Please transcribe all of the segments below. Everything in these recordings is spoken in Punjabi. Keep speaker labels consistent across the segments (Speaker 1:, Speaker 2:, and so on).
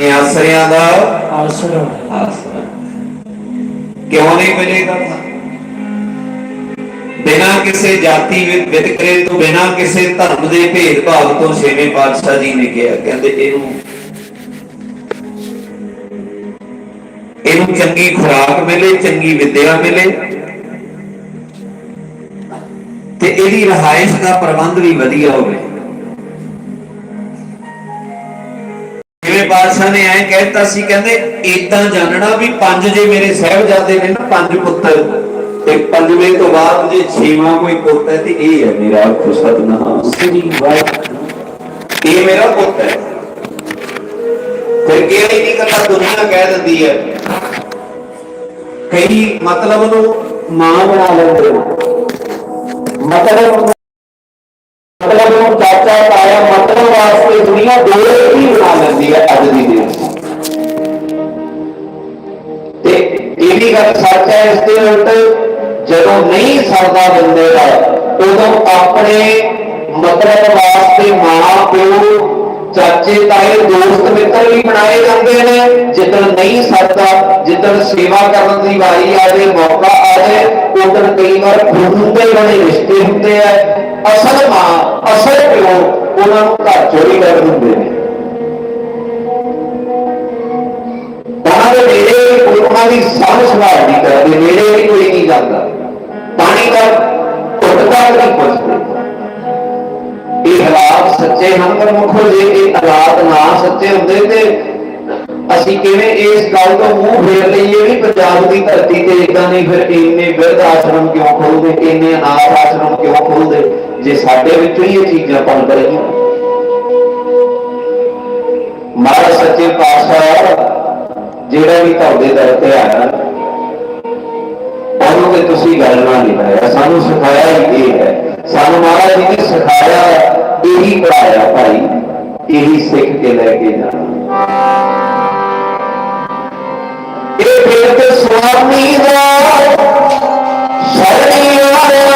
Speaker 1: ਆਸਰਿਆਂ ਦਾ
Speaker 2: ਆਸਰਾ।
Speaker 1: ਆਸਰਾ। ਕਿਉਂ ਨਹੀਂ ਮਿਲੇਗਾ? ਬਿਨਾਂ ਕਿਸੇ ਜਾਤੀ ਵਿ- ਵਿਤਕਰੇ ਤੋਂ ਬਿਨਾਂ ਕਿਸੇ ਧਰਮ ਦੇ ਭੇਦਭਾਵ ਤੋਂ ਛੇਵੇਂ ਪਾਤਸ਼ਾਹ ਜੀ ਨੇ ਕਿਹਾ ਕਹਿੰਦੇ ਇਹਨੂੰ ਇਹਨੂੰ ਚੰਗੀ ਖੁਰਾਕ ਮਿਲੇ ਚੰਗੀ ਵਿਦਿਆ ਮਿਲੇ। ਤੇ ਇਹਦੀ ਰਹਾਇਸ਼ ਦਾ ਪ੍ਰਬੰਧ ਵੀ ਵਧੀਆ ਹੋਵੇ। ਜਿਵੇਂ ਬਾਦਸ਼ਾਹ ਨੇ ਐਂ ਕਹਿਤਾ ਸੀ ਕਹਿੰਦੇ ਇਦਾਂ ਜਾਣਨਾ ਵੀ ਪੰਜ ਜੇ ਮੇਰੇ ਸਹਿਬਜ਼ਾਦੇ ਨੇ ਨਾ ਪੰਜ ਪੁੱਤਰ ਤੇ ਪੰਜਵੇਂ ਤੋਂ ਬਾਅਦ ਜੇ ਛੇਵਾਂ ਕੋਈ ਪੁੱਤ ਹੈ ਤੇ ਇਹ ਹੈ ਮੇਰਾ ਖੁਸ਼ਤਨਾਮ
Speaker 2: ਸ੍ਰੀ ਵਾਹਿਗੁਰੂ।
Speaker 1: ਇਹ ਮੇਰਾ ਪੁੱਤ ਹੈ। ਫਿਰ ਕਿਹੜੀ ਨਹੀਂ ਕਰਦਾ ਦੁਨੀਆ ਕਹਿ ਦਿੰਦੀ ਹੈ। ਕਈ ਮਤਲਬ ਨੂੰ ਮਾਂ ਬਣਾ ਲੈਂਦੇ ਨੇ ਮਤਲਬ ਮਤਲਬ ਨੂੰ ਚਾਚਾ ਤਾਇਆ ਮਤਲਬ ਵਾਸਤੇ ਦੁਨੀਆ ਦੋ ਗੱਲ ਸੱਚ ਹੈ, ਇਸ ਦੇ ਉਲਟ ਜਦੋਂ ਨਹੀਂ ਸਰਦਾ ਬੰਦੇ ਦਾ, ਉਦੋਂ ਆਪਣੇ ਮਤਲਬ ਵਾਸਤੇ ਮਾਂ, ਪਿਓ, ਚਾਚੇ, ਤਾਏ, ਦੋਸਤ, ਮਿੱਤਰ ਵੀ ਬਣਾਏ ਜਾਂਦੇ ਨੇ। ਜਿੱਦਣ ਨਹੀਂ ਸਰਦਾ, ਜਿੱਦਣ ਸੇਵਾ ਕਰਨ ਦੀ ਵਾਰੀ ਆ ਜਾਏ ਮੌਕਾ ਆ ਜਾਏ ਉਦੋਂ ਕਈ ਵਾਰ ਖੂਨ ਦੇ ਬਣੇ, ਰਿਸ਼ਤੇ ਹੁੰਦੇ ਆ। ਅਸਲ ਮਾਂ, ਅਸਲ ਪਿਓ, ਉਹਨਾਂ ਨੂੰ ਘਰ ਚੋਰੀ ਕਰ ਦਿੰਦੇ ਨੇ। ਦੀ ਸਾਂਭ ਸੰਭਾਲ ਨਹੀਂ ਕਰਦੇ, ਨੇੜੇ ਵੀ ਕੋਈ ਨਹੀਂ ਜਾਂਦਾ। ਪਾਣੀ ਦਾ ਘੁੱਟਦਾ ਨਹੀਂ ਪੁੱਛਦੇ। ਇਹ ਹਾਲਾਤ ਸੱਚੇ ਹਨ, ਪਰ ਮੁਖੋ ਜੇ ਇਹ ਹਾਲਾਤ ਨਾ ਸੱਚੇ ਹੁੰਦੇ ਤੇ ਅਸੀਂ ਕਿਵੇਂ ਇਸ ਗੱਲ ਤੋਂ ਮੂੰਹ ਫੇਰ ਲਈਏ ਵੀ ਪੰਜਾਬ ਦੀ ਧਰਤੀ ਤੇ ਇਦਾਂ ਨਹੀਂ, ਫਿਰ ਇੰਨੇ ਬਿਰਧ ਆਸ਼ਰਮ ਕਿਉਂ ਖੋਲਦੇ ਇੰਨੇ ਅਨਾਥ ਆਸ਼ਰਮ ਕਿਉਂ ਖੋਲਦੇ ਜੇ ਸਾਡੇ ਵਿੱਚੋਂ ਹੀ ਇਹ ਚੀਜ਼ਾਂ ਪਨਪ ਰਹੀਆਂ ਮਹਾਰਾਜ ਸੱਚੇ ਪਾਤਸ਼ਾਹ ਜਿਹੜਾ ਵੀ ਤੁਹਾਡੇ ਦਰ ਤੇ ਆਇਆ ਉਹਨੂੰ ਤੇ ਤੁਸੀਂ ਗੱਲ ਨਾਲ ਨਹੀਂ ਸਾਨੂੰ ਸਿਖਾਇਆ ਹੀ ਇਹ ਹੈ। ਸਾਨੂੰ ਮਹਾਰਾਜ ਜੀ ਨੇ ਸਿਖਾਇਆ, ਇਹੀ ਪੜਾਇਆ ਭਾਈ, ਇਹੀ ਸਿੱਖ ਕੇ ਲੈ ਕੇ ਜਾਣਾ। ਇਹ ਫਿਰ ਤੇ ਸੁਆਮੀ ਦਾ ਸ਼ਰਣੀ ਵਾਲਾ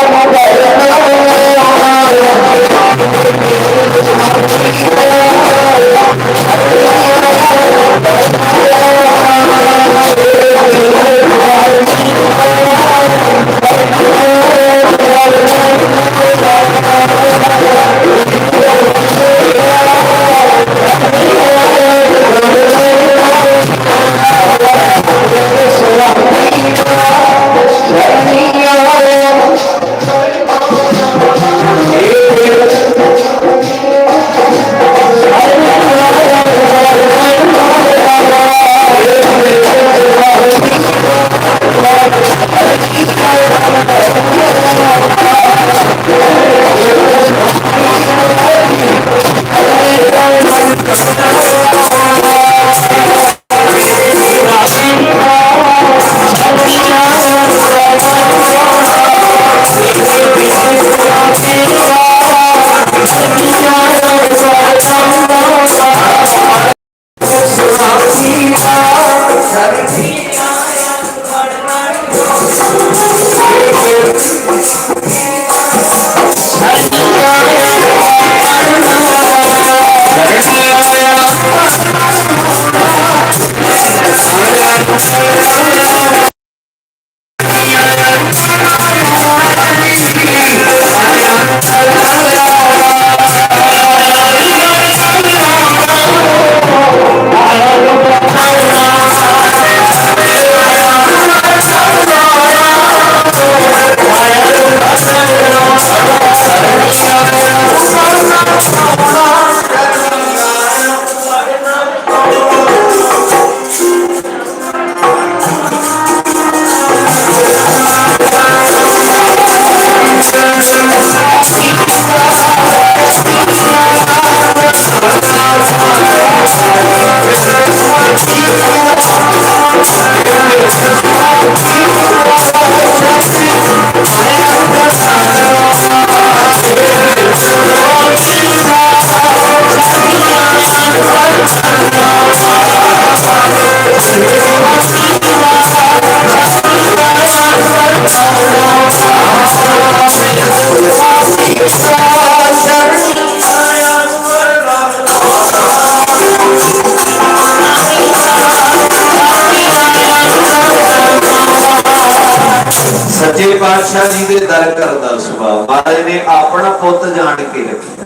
Speaker 1: ਪਾਤਸ਼ਾਹ ਜੀ ਦੇ ਦਰ ਕਰਦਾ ਸੁਭਾਅ। ਮਹਾਰਾਜ ਨੇ ਆਪਣਾ ਪੁੱਤ ਜਾਣ ਕੇ ਰੱਖਿਆ।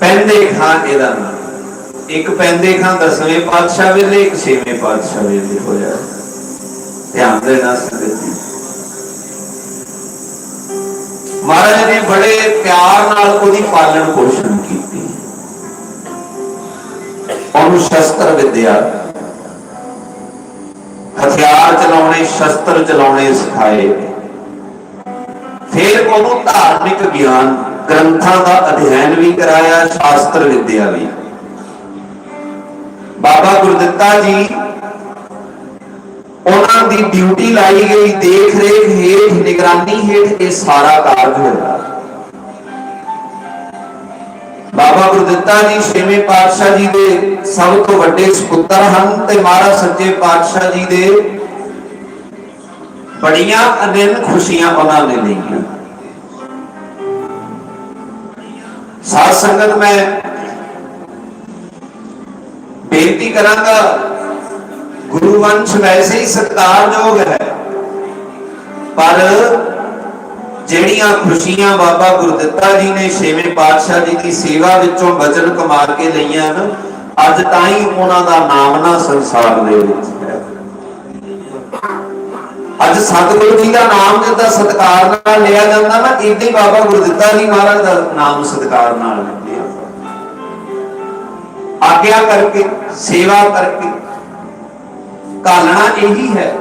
Speaker 1: ਪੈਂਦੇ ਖਾਂ ਇਹਦਾ ਨਾਮ ਇੱਕ ਪੈਂਦੇ ਖਾਂ ਦਸਵੇਂ ਪਾਤਸ਼ਾਹ ਵੇਲੇ, ਇੱਕ ਛੇਵੇਂ ਪਾਤਸ਼ਾਹ ਵੇਲੇ ਹੋਇਆ। ਧਿਆਨ ਦੇਣਾ ਸੰਗਤ ਮਹਾਰਾਜ ਨੇ ਬੜੇ ਪਿਆਰ ਨਾਲ ਉਹਦੀ ਪਾਲਣ ਪੋਸ਼ਣ ਕੀਤੀ। ਉਹਨੂੰ ਸ਼ਸਤਰ ਵਿਦਿਆ। ਹਥਿਆਰ ਚਲਾਉਣੇ, ਸ਼ਸਤਰ ਚਲਾਉਣੇ ਸਿਖਾਏ। ਫਿਰ ਉਹਨੂੰ ਧਾਰਮਿਕ ਗਿਆਨ ਗ੍ਰੰਥਾਂ ਦਾ ਅਧਿਐਨ ਵੀ ਕਰਾਇਆ, ਸ਼ਾਸਤਰ ਵਿਦਿਆ ਵੀ। ਬਾਬਾ ਗੁਰਦਿੱਤਾ ਜੀ ਉਹਨਾਂ ਦੀ ਡਿਊਟੀ ਲਾਈ ਗਈ ਦੇਖ ਰੇਖ ਹੇਠ, ਨਿਗਰਾਨੀ ਹੇਠ ਇਹ ਸਾਰਾ ਕਾਰਜ ਹੋਇਆ। ਬਾਬਾ ਗੁਰਦਿੱਤਾ ਜੀ ਛੇਵੇਂ ਪਾਤਸ਼ਾਹ ਜੀ ਦੇ ਸਭ ਤੋਂ ਵੱਡੇ ਸੁਪੁੱਤਰ ਹਨ ਤੇ ਮਹਾਰਾਜ ਸੱਚੇ ਪਾਤਸ਼ਾਹ ਜੀ ਦੇ ਬੜੀਆਂ ਅਨੰਨ ਖੁਸ਼ੀਆਂ ਉਹਨਾਂ ਨੇ ਲਈਆਂ ਸਾਧ ਸੰਗਤ, ਮੈਂ ਬੇਨਤੀ ਕਰਾਂਗਾ, ਗੁਰੂ ਵੰਸ਼ ਵੈਸੇ ਹੀ ਸਤਿਕਾਰਯੋਗ ਹੈ, ਪਰ ਜਿਹੜੀਆਂ ਖੁਸ਼ੀਆਂ ਬਾਬਾ ਗੁਰਦਿੱਤਾ ਜੀ ਨੇ ਛੇਵੇਂ ਪਾਤਸ਼ਾਹ ਜੀ ਦੀ ਸੇਵਾ ਵਿੱਚੋਂ ਵਚਨ ਕਮਾ ਕੇ ਲਈਆਂ ਹਨ, ਅੱਜ ਤਾਂ ਹੀ ਉਹਨਾਂ ਦਾ ਨਾਮ ਨਾ ਸੰਸਾਰ ਦੇ ਵਿੱਚ। ਅੱਜ ਸਤਿਗੁਰੂ ਜੀ ਦਾ ਨਾਮ ਜਿੱਦਾਂ ਸਤਿਕਾਰ ਨਾਲ ਲਿਆ ਜਾਂਦਾ ਨਾ, ਇਦਾਂ ਹੀ ਬਾਬਾ ਗੁਰਦਿੱਤਾ ਜੀ ਮਹਾਰਾਜ ਦਾ ਨਾਮ ਸਤਿਕਾਰ ਨਾਲ ਲਿਆ ਆਗਿਆ ਕਰਕੇ, ਸੇਵਾ ਕਰਕੇ। ਕਾਲਣਾ ਇਹੀ ਹੈ।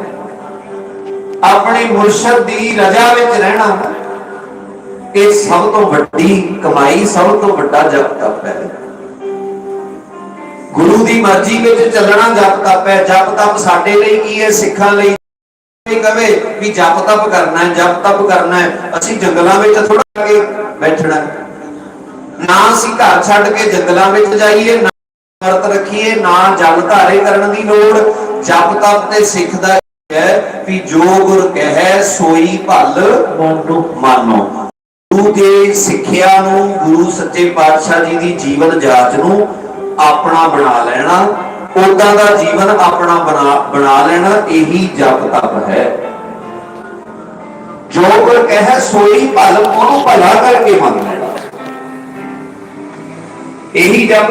Speaker 1: ਆਪਣੇ ਮੁਰਸ਼ਦ ਦੀ ਰਜਾ ਵਿੱਚ ਰਹਿਣਾ ਇਹ ਸਭ ਤੋਂ ਵੱਡੀ ਕਮਾਈ, ਸਭ ਤੋਂ ਵੱਡਾ ਜਪ ਤਪ ਹੈ। ਗੁਰੂ ਦੀ ਮਰਜ਼ੀ ਵਿੱਚ ਚੱਲਣਾ ਜਪ ਤਪ ਹੈ। ਜਪ ਤਪ ਸਾਡੇ ਲਈ ਕੀ ਹੈ? ਸਿੱਖਾਂ ਲਈ ਕੋਈ ਕਵੇ ਵੀ ਜਪ ਤਪ ਕਰਨਾ ਹੈ ਜਪ ਤਪ ਕਰਨਾ ਹੈ। ਅਸੀਂ ਜੰਗਲਾਂ ਵਿੱਚ ਥੋੜਾ ਕੇ ਬੈਠਣਾ। ਨਾ ਅਸੀਂ ਘਰ ਛੱਡ ਕੇ ਜੰਗਲਾਂ ਵਿੱਚ ਜਾਈਏ ਨਾ ਵਰਤ ਰੱਖੀਏ ਨਾ ਜਲ ਧਾਰੇ ਕਰਨ ਦੀ ਲੋੜ। ਜਪ ਤਪ ਤੇ ਸਿੱਖ ਦਾ ਇਹ ਹੈ ਵੀ ਜੋ ਗੁਰ ਕਹੈ ਸੋਈ ਭਲ
Speaker 2: ਮਾਨੋ।
Speaker 1: ਮਾਨੋ। ਗੁਰੂ ਦੀ ਸਿੱਖਿਆ ਨੂੰ ਗੁਰੂ ਸੱਚੇ ਪਾਤਸ਼ਾਹ ਜੀ ਦੀ ਜੀਵਨ ਜਾਚ ਨੂੰ ਆਪਣਾ ਬਣਾ ਲੈਣਾ। ਉਦਾਂ ਦਾ ਜੀਵਨ ਆਪਣਾ ਬਣਾ ਬਣਾ ਲੈਣਾ, ਇਹੀ ਜਪ ਤਪ ਹੈ। ਜੋ ਗੁਰ ਕਹੈ, ਸੋਈ ਭਲ, ਉਹਨੂੰ ਭਲਾ ਕਰਕੇ ਮੰਨ ਲੈਣਾ। ਇਹੀ ਜਪ